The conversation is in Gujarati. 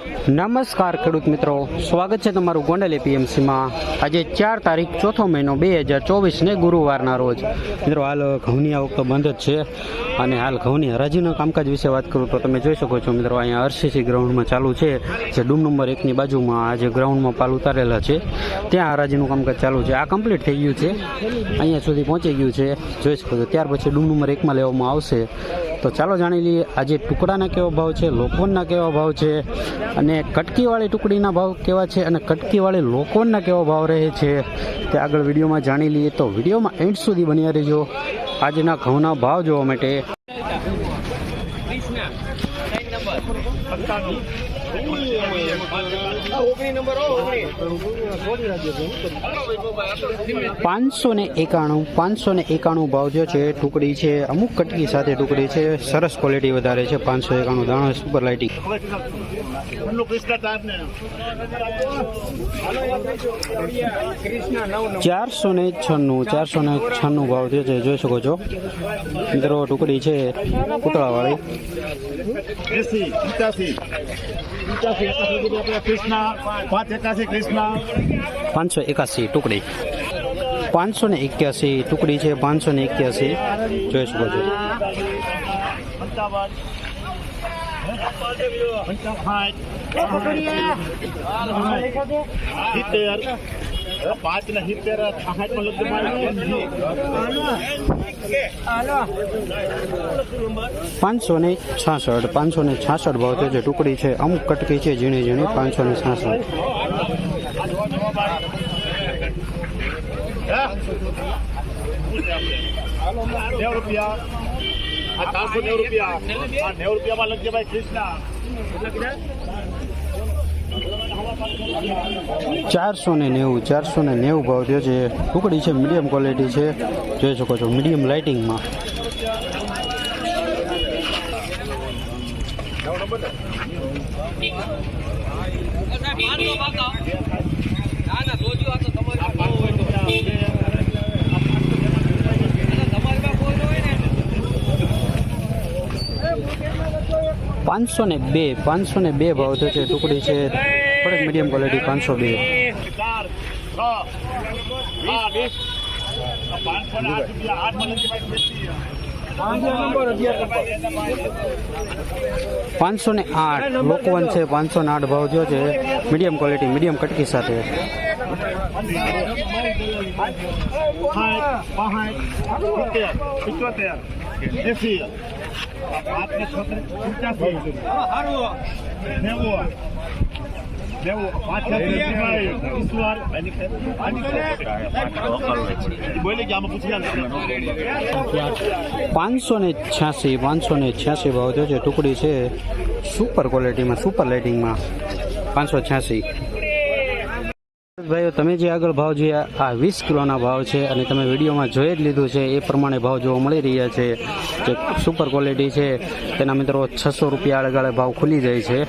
નમસ્કાર ખેડૂત મિત્રો. સ્વાગત છે તમારું ગોંડલ એપીએમસીમાં. આજે ચાર તારીખ, ચોથો મહિનો બે હજાર ચોવીસને ગુરુવારના રોજ. મિત્રો, હાલ ઘઉંની આવક તો બંધ જ છે અને હાલ ઘઉંની હરાજીના કામકાજ વિશે વાત કરું તો તમે જોઈ શકો છો મિત્રો, અહીંયા આરસીસી ગ્રાઉન્ડમાં ચાલુ છે. જે ડૂમ નંબર એકની બાજુમાં આ જે ગ્રાઉન્ડમાં પાલ ઉતારેલા છે. ત્યાં હરાજીનું કામકાજ ચાલુ છે. આ કમ્પ્લીટ થઈ ગયું છે. અહીંયા સુધી પહોંચી ગયું છે. જોઈ શકો છો, ત્યાર પછી ડૂમ નંબર એકમાં લેવામાં આવશે. તો ચાલો જાણી લઈએ, આજે ટુકડાના કેવો ભાવ છે, લોકોના કેવા ભાવ છે, અને કટકીવાળી ટુકડીના ભાવ કેવા છે, અને કટકીવાળી લોકોના કેવો ભાવ રહે છે, તે આગળ વિડીયોમાં જાણી લઈએ. તો વિડીયોમાં એન્ડ સુધી બન્યા રહેજો. આજના ઘઉંના ભાવ જોવા માટે. પાંચસો ને એકાણું પાંચસો ને એકાણું ભાવ જે છે ટુકડી છે અમુક કટકી સાથે ટુકડી છે સરસ ક્વોલિટી વધારે છે પાંચસો એકાણું દાણો સુપર લાઇટિંગ ચારસો ને છન્નું ચારસો ને છન્નું ભાવ જે છે જોઈ શકો છો. મિત્રો ટુકડી છે પૂતળાવાળી. કૃષ્ણા પાંચ એકાસી કૃષ્ણા પાંચસો એકાસી ટુકડી. પાંચસો ને એક્યાસી ટુકડી છે પાંચસો ને એક્યાસી. જોઈ શકો છો. સિત્તેર. પાંચ ને સિત્તેર સાઠમાં લગ્ન પાંચસો ને છાસઠ પાંચસો ને છાસઠ ભાવ જે ટુકડી છે, અમુક કટકી છે, ઝીણી ઝીણી પાંચસો ને છાસઠ. રૂપિયા. આ ચારસો નેવું રૂપિયા. આ નેવું રૂપિયામાં લગજે ભાઈ, કૃષ્ણા. ચારસો ને નેવું, ચારસો ને નેવું ભાવ થયો છે. ટુકડી છે મીડિયમ ક્વોલિટી છે. જોઈ શકો છો મીડિયમ લાઇટિંગમાં પાંચસો ને બે, પાંચસો ને બે ભાવ થશે ટુકડી છે. થોડીક મીડિયમ ક્વોલિટી પાંચસો બે. પાંચસો ને આઠ, લોકવન છે, પાંચસો ને આઠ ભાવ જો છે. મીડિયમ ક્વોલિટી મીડિયમ કટકી સાથે. એસી પાંચ ને છત્રીસ પાંચસો ને છ્યાસી પાંચસો ને છ્યાસી ભાવ જો છે. ટુકડી છે. સુપર ક્વોલિટીમાં, સુપર લાઇટિંગમાં પાંચસો છ્યાસી. ભાઈઓ, તમે જે આગળ ભાવ જોયા, આ વીસ કિલોના ભાવ છે અને તમે વિડીયોમાં જોઈ જ લીધું છે, એ પ્રમાણે ભાવ જોવા મળી રહ્યા છે. જે સુપર ક્વોલિટી છે, તેના મિત્રો છસો રૂપિયા આગળ ભાવ ખુલી જાય છે.